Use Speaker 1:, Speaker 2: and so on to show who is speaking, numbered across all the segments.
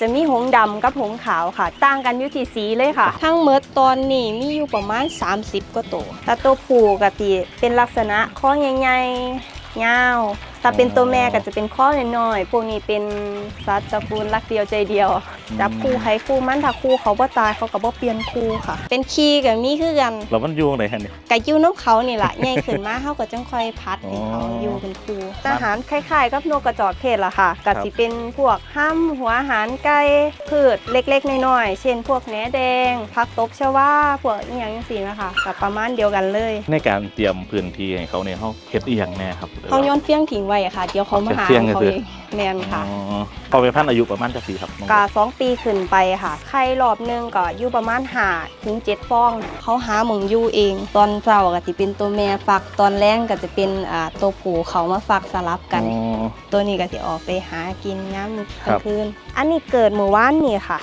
Speaker 1: จะมีหงดำกับหงขาวค่ะ ต่างกันอยู่ที่สีเลยค่ะ ทั้งเมดตอนนี้มีอยู่ประมาณ 30 กว่าตัวแต่ตัวผู้ก็สิเป็นลักษณะข้อใหญ่ๆยาวถ้าเป็นตัวแม่ก็จะเป็นข้อน้อยๆพวกนี้เป็นสัตว์ตระกูลรักเดียวใจเดียว จับคู่ใครคู่มันถ้าคู่เขาบ่ตายเขาก็บ่เปลี่ยนคู่ค่ะ เป็นขี้กับมีคือกัน
Speaker 2: แล้วมันอยู่ไหนฮะเนี่ย
Speaker 1: กะอยู่น้ำเขานี่แหละใหญ่ขึ้นมาเขาก็จังค่อยพัดให้เขา
Speaker 2: อ๋อ
Speaker 1: อยู่เป็นครูอาหารคล้ายๆกับนกกระจอกเทศล่ะค่ะก็สิเป็นพวกห้ำหัวอาหารไก่พืชเล็กๆน้อยๆเช่น พวกแหนแดงผักตบชวาพวกอหย่างสี่นะคะกับประมาณเดียวกันเลย
Speaker 2: ในการเตรียมพื้นที่ให้เขาเนี่ยเขาเฮ็ดอีหยังแน่ครับหรือ
Speaker 1: เขา
Speaker 2: ว่า
Speaker 1: ย้อนเฟี้ยงทิ้งไว้อะค่ะเดี๋ยวเขามาหา
Speaker 2: เฟี้ยง
Speaker 1: เขา
Speaker 2: คือ
Speaker 1: เอง แมนค่ะ
Speaker 2: อ๋อพอเป็นพันธุ์อายุประมาณจักปีครับน้อง
Speaker 1: กาสองปีขึ้นไปค่ะ ไข่รอบหนึงก็อยู่ประมาณหาถึงเจ็ดฟอง เขาหาหมองอยู่เอง ตอนเช้าก็จะเป็นตัวแม่ฟัก ตอนแรงก็จะเป็นอ่าตัวผู้เขามาฟักสลับกัน
Speaker 2: อ๋อ
Speaker 1: ตัวนี้ก็จะออกไปหากินย้ำก
Speaker 2: ครั
Speaker 1: ลาง
Speaker 2: บ
Speaker 1: คืน อันนี้เกิดเมื่อวานนี่ค่ะ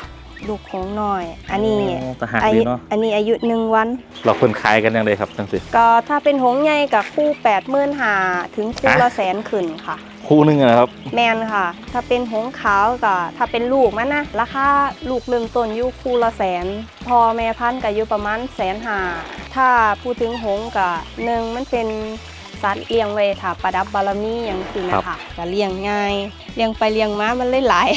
Speaker 1: ลูกของน้อย อันนี้
Speaker 2: ทหาร
Speaker 1: อา
Speaker 2: ดี
Speaker 1: ยุ
Speaker 2: เนาะ
Speaker 1: อันนี้อายุหนึ่งวัน
Speaker 2: เราคนขายกันยังไงครับจังสิ
Speaker 1: ก็ถ้าเป็นหงส์ใหญ่กับคู่8ปดหมื่นหาถึงคู่
Speaker 2: อะ
Speaker 1: ละแสนขึ้นค่ะ
Speaker 2: คู่หนึงอะนะครับ
Speaker 1: แมนค่ะ ถ้าเป็นหงส์ขาวกับถ้าเป็นลูกมันนะราคาลูกเริ่มต้นอยู่คู่ละแสน พอแม่พันธุ์ก็อยู่ประมาณแสนหาถ้าพูดถึงหงส์กับหนึ่งมันเป็นสัตว์เลี้ยงไว้ถ้าประดับบารมีอย่างสินะคะก็เลี้ยงง่ายเลี้ยงไปเลี้ยงมามันเลยหลาย